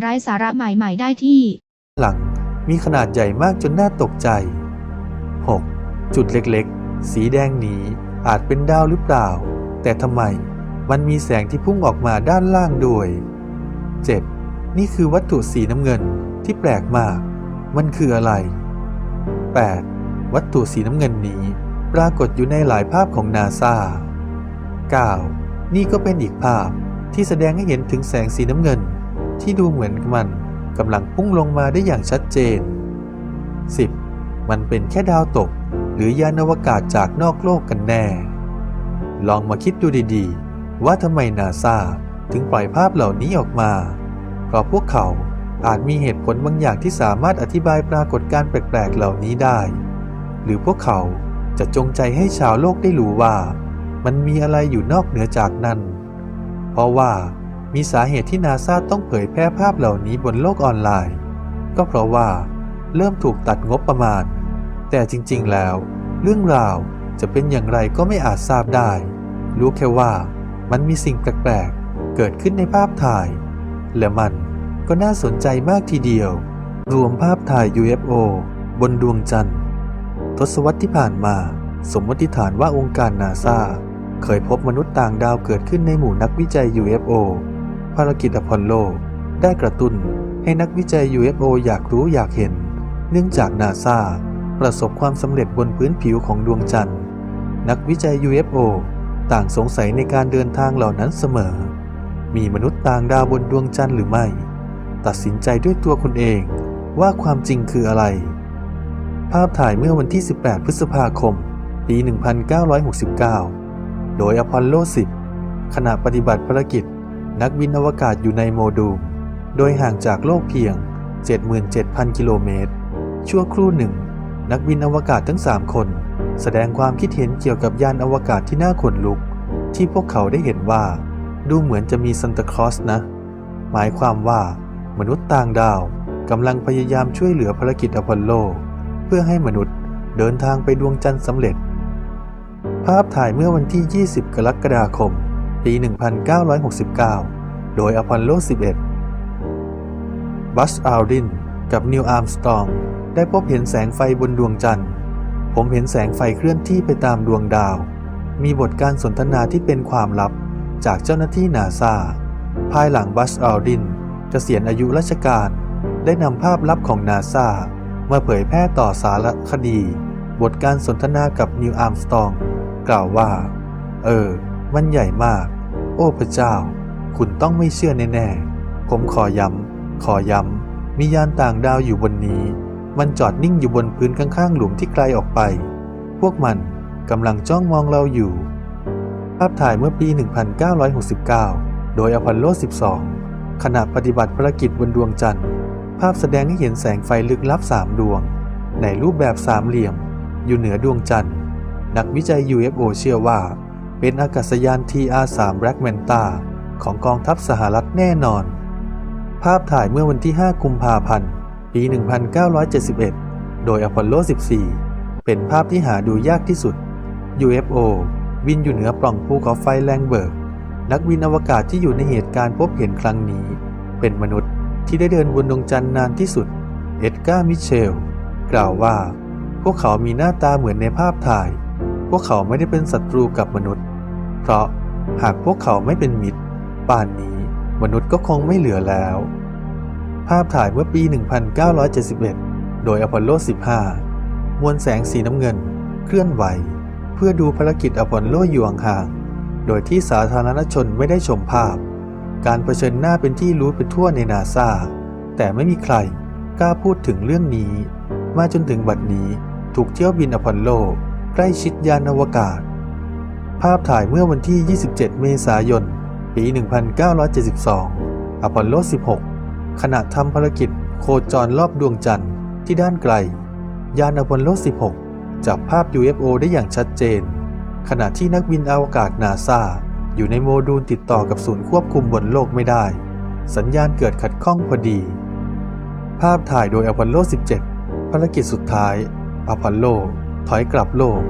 ไร้สาระใหม่ๆ ได้ที่ หลังมีขนาดใหญ่มากจนน่าตกใจ 6. จุดเล็กๆ สีแดงนี้อาจเป็นดาวหรือเปล่า แต่ทำไมมันมีแสงที่พุ่งออกมาด้านล่างด้วย 7. นี่คือวัตถุสีน้ำเงินที่แปลกมาก มันคืออะไร 8. วัตถุสีน้ำเงินนี้ปรากฏอยู่ในหลายภาพของนาซา 9. นี่ก็เป็นอีกภาพที่แสดงให้เห็นถึงแสงสีน้ำเงิน ที่ดูเหมือนมันกำลังพุ่งลงมาได้อย่างชัดเจน 10. มันเป็นแค่ดาวตก หรือยานอวกาศจากนอกโลกกันแน่ ลองมาคิดดูดีๆ ว่าทำไมนาซาถึงปล่อยภาพเหล่านี้ออกมา เพราะพวกเขาอาจมีเหตุผลบางอย่างที่สามารถอธิบายปรากฏการณ์แปลกๆ เหล่านี้ได้ หรือพวกเขาจะจงใจให้ชาวโลกได้รู้ว่า มันมีอะไรอยู่นอกเหนือจากนั้น เพราะว่า มีสาเหตุที่นาซาต้องเผยแพร่ภาพเหล่านี้บนโลกออนไลน์ ก็เพราะว่าเริ่มถูกตัดงบประมาณ แต่จริงๆแล้ว เรื่องราวจะเป็นอย่างไรก็ไม่อาจทราบได้ รู้แค่ว่ามันมีสิ่งแปลกๆ เกิดขึ้นในภาพถ่าย และมันก็น่าสนใจมากทีเดียว รวมภาพถ่าย UFO บนดวงจันทร์ ทศวรรษที่ผ่านมา สมมติฐานว่าองค์การนาซาเคยพบมนุษย์ต่างดาวเกิดขึ้นในหมู่นักวิจัย UFO ภารกิจอพอลโล ได้กระตุ้นให้นักวิจัย UFO อยากรู้อยากเห็น เนื่องจากนาซาประสบความสำเร็จบนพื้นผิวของดวงจันทร์ นักวิจัย UFO ต่างสงสัยในการเดินทางเหล่านั้นเสมอ มีมนุษย์ต่างดาวบนดวงจันทร์หรือไม่ ตัดสินใจด้วยตัวคุณเองว่าความจริงคืออะไร ภาพถ่ายเมื่อวันที่ 18 พฤษภาคม ปี 1969 โดยอพอลโล 10 ขณะปฏิบัติภารกิจ นักบินอวกาศอยู่ในโมดูล โดยห่างจากโลกเพียง 77,000 กิโลเมตร ชั่วครู่หนึ่ง นักบินอวกาศทั้ง 3 คน แสดงความคิดเห็นเกี่ยวกับยานอวกาศที่น่าขนลุก ที่พวกเขาได้เห็นว่า ดูเหมือนจะมีซันตาคลอสนะ หมายความว่ามนุษย์ต่างดาวกำลังพยายามช่วยเหลือภารกิจอพอลโล เพื่อให้มนุษย์เดินทางไปดวงจันทร์สำเร็จ ภาพถ่ายเมื่อวันที่ 20 กรกฎาคม ปี 1969 โดยอพอลโล 11 บัสอัลดิน กับนิวอาร์มสตรองได้พบเห็นแสงไฟบนดวงจันทร์ ผมเห็นแสงไฟเคลื่อนที่ไปตามดวงดาว มีบทการสนทนาที่เป็นความลับจากเจ้าหน้าที่นาซาภายหลังบัสอัลดินเกษียณอายุราชการ ได้นำภาพลับของนาซามาเผยแพร่ต่อสารคดี บทการสนทนากับนิวอาร์มสตอง กล่าวว่า เออ มันใหญ่มาก โอ้พระเจ้า คุณต้องไม่เชื่อแน่ๆ ผมขอย้ำ ขอย้ำ มียานต่างดาวอยู่บนนี้ มันจอดนิ่งอยู่บนพื้นข้างๆ หลุมที่ไกลออกไป พวกมันกำลังจ้องมองเราอยู่ ภาพถ่ายเมื่อปี 1969 โดยอพอลโล 12 ขณะปฏิบัติภารกิจบนดวงจันทร์ ภาพแสดงให้เห็นแสงไฟลึกลับสามดวง ในรูปแบบสามเหลี่ยม อยู่เหนือดวงจันทร์ นักวิจัย UFO เชื่อว่า เป็นอากาศยาน TR-3 Black Manta ของกองทัพสหรัฐแน่นอน ภาพถ่ายเมื่อวันที่ 5 กุมภาพันธ์ ปี 1971 โดยอพอลโล 14 เป็นภาพที่หาดูยากที่สุด UFO วินอยู่เหนือปล่องภูเขาไฟแรงเบิร์ก นักบินอวกาศที่อยู่ในเหตุการณ์พบเห็นครั้งนี้ เป็นมนุษย์ที่ได้เดินบนดวงจันทร์นานที่สุด เอ็ดการ์ มิเชล กล่าวว่า พวกเขามีหน้าตาเหมือนในภาพถ่าย พวกเขาไม่ได้เป็นศัตรูกับมนุษย์ เพราะหากพวกเขาไม่เป็นมิตร ป่านนี้ มนุษย์ก็คงไม่เหลือแล้ว ภาพถ่ายเมื่อปี 1971 โดยอพอลโล 15 มวลแสงสีน้ำเงิน เคลื่อนไหว เพื่อดูภารกิจอพอลโลอยู่ห่างๆโดยที่สาธารณชนไม่ได้ชมภาพ การเผชิญหน้าเป็นที่รู้ไปทั่วในนาซาแต่ไม่มีใครกล้าพูดถึงเรื่องนี้ มาจนถึงบัดนี้ถูกเที่ยวบินอพอลโล ใกล้ชิดยานอวกาศ ภาพถ่ายเมื่อวันที่ 27 เมษายน ปี 1972 อพอลโล 16 ขณะทำภารกิจโคจรรอบดวงจันทร์ที่ด้านไกล ยานอพอลโล 16 จับภาพ UFO ได้อย่างชัดเจน ขณะที่นักบินอวกาศนาซาอยู่ในโมดูลติดต่อกับศูนย์ควบคุมบนโลกไม่ได้ สัญญาณเกิดขัดข้องพอดี ภาพถ่ายโดยอพอลโล 17 ภารกิจสุดท้าย อพอลโล ถอยกลับโลก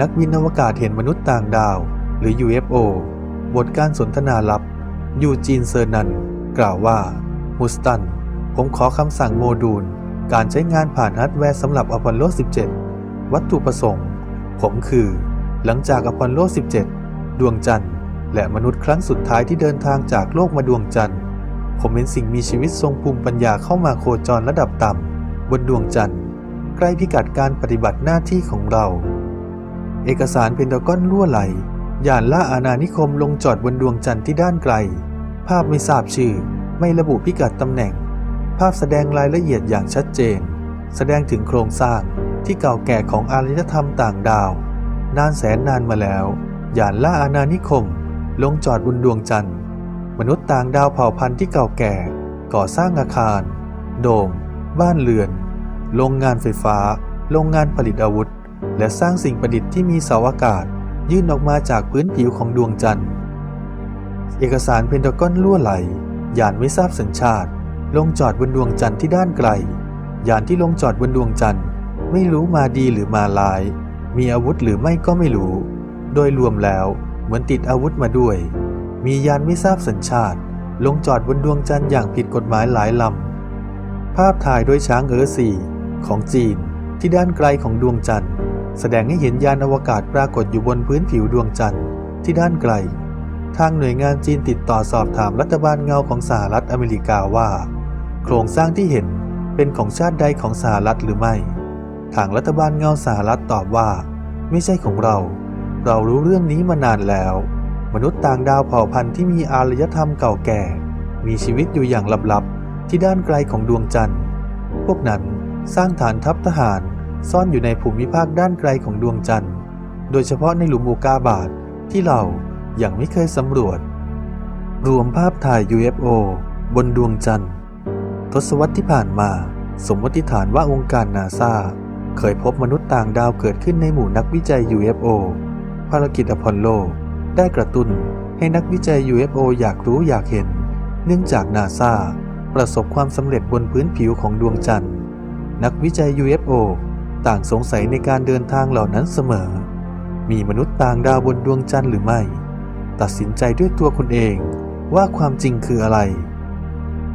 นักบินอวกาศเห็นมนุษย์ต่างดาว หรือ UFO บทการสนทนาลับ ยูจีนเซอร์นัน กล่าวว่าฮูสตัน ผมขอคำสั่งโมดูล การใช้งานผ่านฮาร์ดแวร์สำหรับอพอลโล 17 วัตถุประสงค์ ผมคือ หลังจากอพอลโล 17 ดวงจันทร์ และมนุษย์ครั้งสุดท้ายที่เดินทางจากโลกมาดวงจันทร์ผมเห็นสิ่งมีชีวิตทรงภูมิปัญญาเข้ามาโคจรระดับต่ำ บนดวงจันทร์ ใกล้พิกัดการปฏิบัติหน้าที่ของเรา เอกสารเพนทากอนล่วไหล ยานล่าอาณานิคมลงจอดบนดวงจันทร์ที่ด้านไกล ภาพไม่ทราบชื่อ ไม่ระบุพิกัดตำแหน่ง ภาพแสดงรายละเอียดอย่างชัดเจน แสดงถึงโครงสร้างที่เก่าแก่ของอารยธรรมต่างดาว นานแสนนานมาแล้ว ยานล่าอาณานิคม ลงจอดบนดวงจันทร์ มนุษย์ต่างดาวเผ่าพันธุ์ที่เก่าแก่ ก่อสร้างอาคาร โดม บ้านเรือน โรงงานไฟฟ้า โรงงานผลิตอาวุธ และสร้างสิ่งประดิษฐ์ที่มีเสาอากาศ ยื่นออกมาจากพื้นผิวของดวงจันทร์ เอกสารเพนทากอนล่วไหล ยานไม่ทราบสัญชาติ ลงจอดบนดวงจันทร์ที่ด้านไกล ยานที่ลงจอดบนดวงจันทร์ ไม่รู้มาดีหรือมาลาย มีอาวุธหรือไม่ก็ไม่รู้ โดยรวมแล้วเหมือนติดอาวุธมาด้วย มียานไม่ทราบสัญชาติ ลงจอดบนดวงจันทร์อย่างผิดกฎหมายหลายลำ ภาพถ่ายโดยช้างเอ๋อสี่ของจีนที่ด้านไกลของดวงจันทร์ แสดงให้เห็นยานอวกาศปรากฏอยู่บนพื้นผิวดวงจันทร์ที่ด้านไกล ทางหน่วยงานจีนติดต่อสอบถามรัฐบาลเงาของสหรัฐอเมริกาว่า โครงสร้างที่เห็นเป็นของชาติใดของสหรัฐหรือไม่ ทางรัฐบาลเงาสหรัฐตอบว่า ไม่ใช่ของเรา เรารู้เรื่องนี้มานานแล้ว มนุษย์ต่างดาวเผ่าพันธุ์ที่มีอารยธรรมเก่าแก่ มีชีวิตอยู่อย่างลับๆที่ด้านไกลของดวงจันทร์ พวกนั้นสร้างฐานทัพทหาร ซ่อนอยู่ในภูมิภาคด้านไกลของดวงจันทร์ โดยเฉพาะในหลุมอุกาบาตที่เรายังไม่เคยสำรวจ รวมภาพถ่าย UFO บนดวงจันทร์ ทศวรรษที่ผ่านมา สมมติฐานว่าองค์การนาซาเคยพบมนุษย์ต่างดาวเกิดขึ้นในหมู่นักวิจัย UFO ภารกิจอพอลโล ได้กระตุ้นให้นักวิจัย UFO อยากรู้อยากเห็น เนื่องจากนาซาประสบความสำเร็จบนพื้นผิวของดวงจันทร์ นักวิจัย UFO ต่างสงสัยในการเดินทางเหล่านั้นเสมอ มีมนุษย์ต่างดาวบนดวงจันทร์หรือไม่ ตัดสินใจด้วยตัวคุณเองว่าความจริงคืออะไร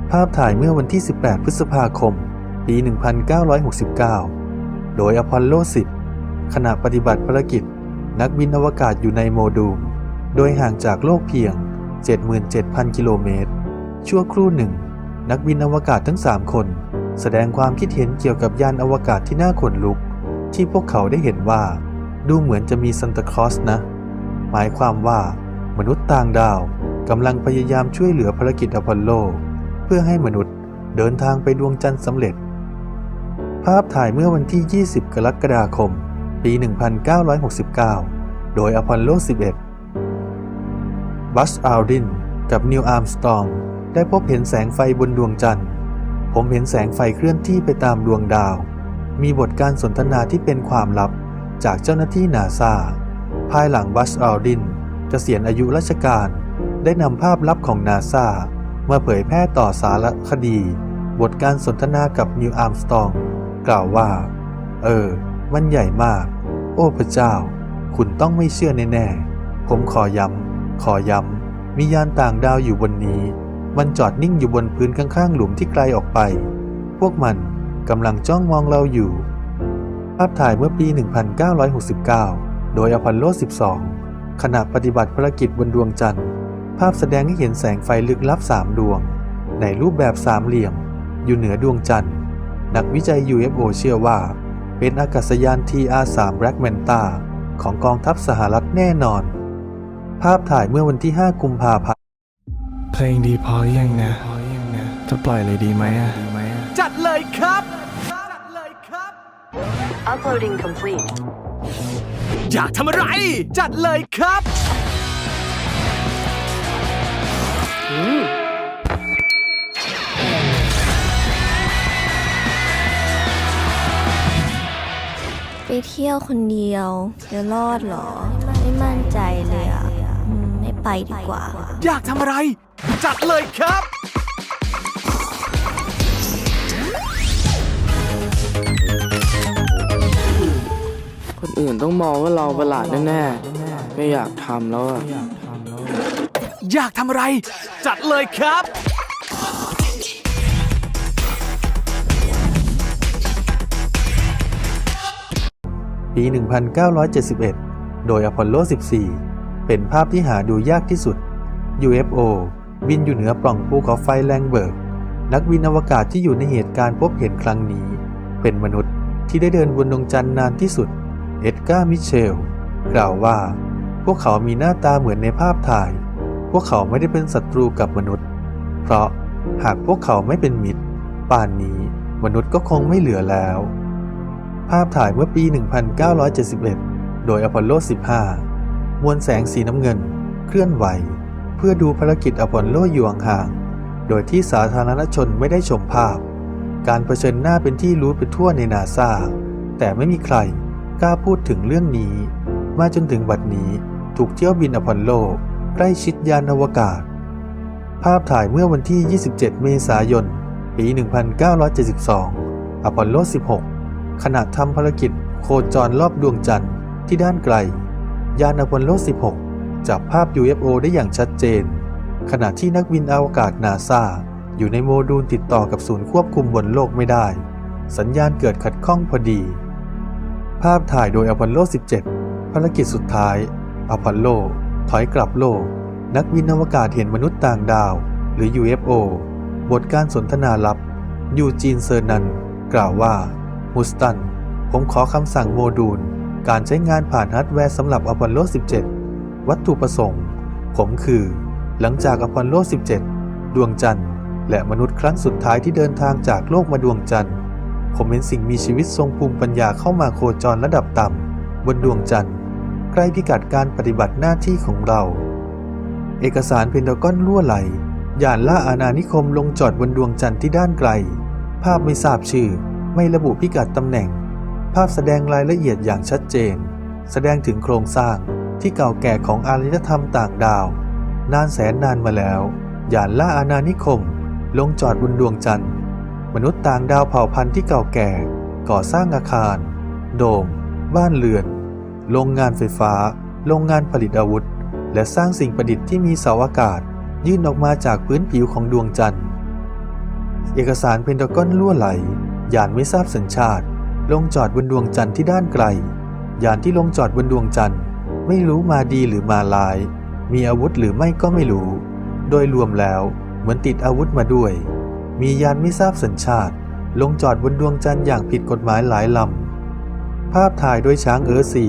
ภาพถ่ายเมื่อวันที่ 18 พฤษภาคม ปี 1969 โดยอพอลโล 10 ขณะปฏิบัติภารกิจ นักบินอวกาศอยู่ในโมดูล โดยห่างจากโลกเพียง 77,000 กิโลเมตร ชั่วครู่หนึ่ง นักบินอวกาศทั้ง 3 คน แสดงความคิดเห็นเกี่ยวกับยานอวกาศที่น่าขนลุก ที่พวกเขาได้เห็นว่า ดูเหมือนจะมีซันตาคลอสนะ หมายความว่ามนุษย์ต่างดาวกำลังพยายามช่วยเหลือภารกิจอพอลโล เพื่อให้มนุษย์เดินทางไปดวงจันทร์สำเร็จ ภาพถ่ายเมื่อวันที่ 20 กรกฎาคม ปี 1969 โดยอพอลโล 11 บัสอัลดิน กับนิวอาร์มสตอง ได้พบเห็นแสงไฟบนดวงจันทร์ ผมเห็นแสงไฟเคลื่อนที่ไปตามดวงดาว มีบทการสนทนาที่เป็นความลับจากเจ้าหน้าที่นาซาภายหลังบัสอัลดินเกษียณอายุราชการ ได้นำภาพลับของนาซามาเผยแพร่ต่อสารคดี บทการสนทนากับนิวอาร์มสตอง กล่าวว่า เออ มันใหญ่มาก โอ้พระเจ้า คุณต้องไม่เชื่อแน่ ๆ ผมขอย้ำ ขอย้ำ มียานต่างดาวอยู่บนนี้ มันจอดนิ่งอยู่บนพื้นข้างๆ หลุมที่ไกลออกไป พวกมันกำลังจ้องมองเราอยู่ ภาพถ่ายเมื่อปี 1969 โดยอพอลโล 12 ขณะปฏิบัติภารกิจบนดวงจันทร์ ภาพแสดงให้เห็นแสงไฟลึกลับสามดวง ในรูปแบบสามเหลี่ยม อยู่เหนือดวงจันทร์ นักวิจัย UFO เชื่อว่า เป็นอากาศยาน TR-3 Black Manta ของกองทัพสหรัฐแน่นอน ภาพถ่ายเมื่อวันที่ 5 กุมภาพันธ์ เพลงดีพอหรือยังนะ จะปล่อยเลยดีไหมอะจัดเลยครับจัดเลยครับ Uploading complete. อยากทำอะไร จัดเลยครับ ไปเที่ยวคนเดียวจะรอดเหรอ ไม่มั่นใจเลยอะอืมไม่ไปดีกว่า อยากทำอะไร จัดเลยครับ คนอื่นต้องมองว่าเราประหลาดแน่ๆ ไม่อยากทำแล้วอะอยากทำอะไร จัดเลยครับ ปี 1971 โดยอพอลโล 14 เป็นภาพที่หาดูยากที่สุด UFO บินอยู่เหนือปล่องภูเขาไฟแรงเบิร์กนักบินอวกาศที่อยู่ในเหตุการณ์พบเห็นครั้งนี้ เป็นมนุษย์ที่ได้เดินบนดวงจันทร์นานที่สุด เอ็ดการ์ มิเชล กล่าวว่า พวกเขามีหน้าตาเหมือนในภาพถ่าย พวกเขาไม่ได้เป็นศัตรูกับมนุษย์ เพราะหากพวกเขาไม่เป็นมิตร ป่านนี้มนุษย์ก็คงไม่เหลือแล้ว ภาพถ่ายเมื่อปี 1971 โดยอพอลโล 15 มวลแสงสีน้ำเงิน เคลื่อนไหว พื่อดูภารกิจอพอลโลอยู่ห่างๆโดยที่สาธารณชนไม่ได้ชมภาพ การเผชิญหน้าเป็นที่รู้ไปทั่วในนาซาแต่ไม่มีใครกล้าพูดถึงเรื่องนี้ มาจนถึงบัดนี้ถูกเที่ยวบินอพอลโลใกล้ชิดยานอวกาศ ภาพถ่ายเมื่อวันที่ 27 เมษายน ปี 1972 อพอลโล 16 ขณะทำภารกิจโคจรรอบดวงจันทร์ที่ด้านไกล ยานอพอลโล 16 จับภาพ UFO ได้อย่างชัดเจน ขณะที่นักบินอวกาศนาซาอยู่ในโมดูลติดต่อกับศูนย์ควบคุมบนโลกไม่ได้ สัญญาณเกิดขัดข้องพอดี ภาพถ่ายโดยอพอลโล 17 ภารกิจสุดท้าย อพอลโล ถอยกลับโลก นักบินอวกาศเห็นมนุษย์ต่างดาว หรือ UFO บทการสนทนาลับ ยูจีนเซอร์นัน กล่าวว่ามูสตัน ผมขอคำสั่งโมดูล การใช้งานผ่านฮาร์ดแวร์สำหรับอพอลโล 17 วัตถุประสงค์ ผมคือ หลังจากอพอลโล 17 ดวงจันทร์ และมนุษย์ครั้งสุดท้ายที่เดินทางจากโลกมาดวงจันทร์ ผมเห็นสิ่งมีชีวิตทรงภูมิปัญญาเข้ามาโคจรระดับต่ำบนดวงจันทร์ใกล้พิกัดการปฏิบัติหน้าที่ของเรา เอกสารเพนทากอนล่วไหลยานล่าอาณานิคมลงจอดบนดวงจันทร์ที่ด้านไกล ภาพไม่ทราบชื่อ ไม่ระบุพิกัดตำแหน่ง ภาพแสดงรายละเอียดอย่างชัดเจน แสดงถึงโครงสร้าง ที่เก่าแก่ของอารยธรรมต่างดาว นานแสนนานมาแล้วยานล่าอาณานิคม ลงจอดบนดวงจันทร์ มนุษย์ต่างดาวเผ่าพันธุ์ที่เก่าแก่ ก่อสร้างอาคาร โดม บ้านเรือน โรงงานไฟฟ้า โรงงานผลิตอาวุธ และสร้างสิ่งประดิษฐ์ที่มีเสาอากาศ ยื่นออกมาจากพื้นผิวของดวงจันทร์ เอกสารเพนทากอนล่วไหลยานไม่ทราบสัญชาติ ลงจอดบนดวงจันทร์ที่ด้านไกลยานที่ลงจอดบนดวงจันทร์ ไม่รู้มาดีหรือมาลาย มีอาวุธหรือไม่ก็ไม่รู้ โดยรวมแล้วเหมือนติดอาวุธมาด้วย มียานไม่ทราบสัญชาติ ลงจอดบนดวงจันทร์อย่างผิดกฎหมายหลายลำ ภาพถ่ายโดยช้างเอ๋อสี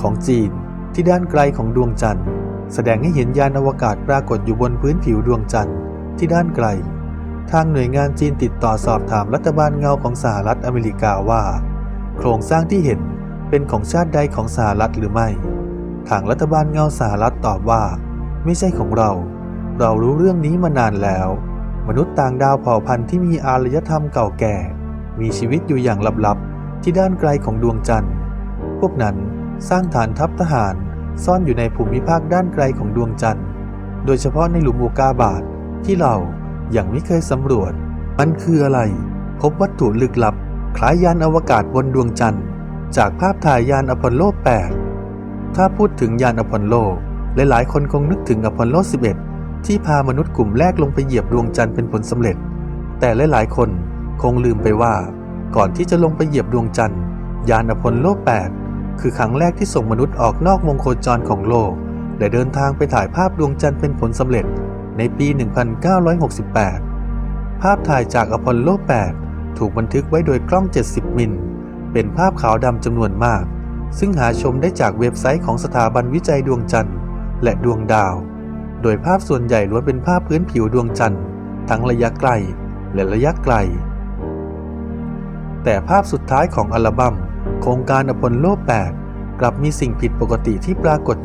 ของจีนที่ด้านไกลของดวงจันทร์ แสดงให้เห็นยานอวกาศปรากฏอยู่บนพื้นผิวดวงจันทร์ที่ด้านไกล ทางหน่วยงานจีนติดต่อสอบถามรัฐบาลเงาของสหรัฐอเมริกาว่า โครงสร้างที่เห็นเป็นของชาติใดของสหรัฐหรือไม่ ทางรัฐบาลเงาสหรัฐตอบว่า ไม่ใช่ของเรา เรารู้เรื่องนี้มานานแล้ว มนุษย์ต่างดาวเผ่าพันธุ์ที่มีอารยธรรมเก่าแก่ มีชีวิตอยู่อย่างลับๆ ที่ด้านไกลของดวงจันทร์ พวกนั้นสร้างฐานทัพทหารซ่อนอยู่ในภูมิภาคด้านไกลของดวงจันทร์ โดยเฉพาะในหลุมอุกาบาตที่เรายังไม่เคยสำรวจ มันคืออะไร พบวัตถุลึกลับ คล้ายยานอวกาศบนดวงจันทร์ จากภาพถ่ายยานอพอลโล 8 ถ้าพูดถึงยานอพอลโล หลายๆ คนคงนึกถึงอพอลโล 11 ที่พามนุษย์กลุ่มแรกลงไปเหยียบดวงจันทร์เป็นผลสำเร็จ แต่หลายๆ คนคงลืมไปว่า ก่อนที่จะลงไปเหยียบดวงจันทร์ ยานอพอลโล 8 คือครั้งแรกที่ส่งมนุษย์ออกนอกวงโคจรของโลก และเดินทางไปถ่ายภาพดวงจันทร์เป็นผลสำเร็จในปี 1968 ภาพถ่ายจากอพอลโล 8 ถูกบันทึกไว้โดยกล้อง 70 มิล เป็นภาพขาวดำจำนวนมาก ซึ่งหาชมได้จากเว็บไซต์ของสถาบันวิจัยดวงจันทร์ และดวงดาว โดยภาพส่วนใหญ่ล้วนเป็นภาพพื้นผิวดวงจันทร์ ทั้งระยะไกลและระยะไกล แต่ภาพสุดท้ายของอัลบั้มโครงการอพอลโล 8 กลับมีสิ่งผิดปกติที่ปรากฏ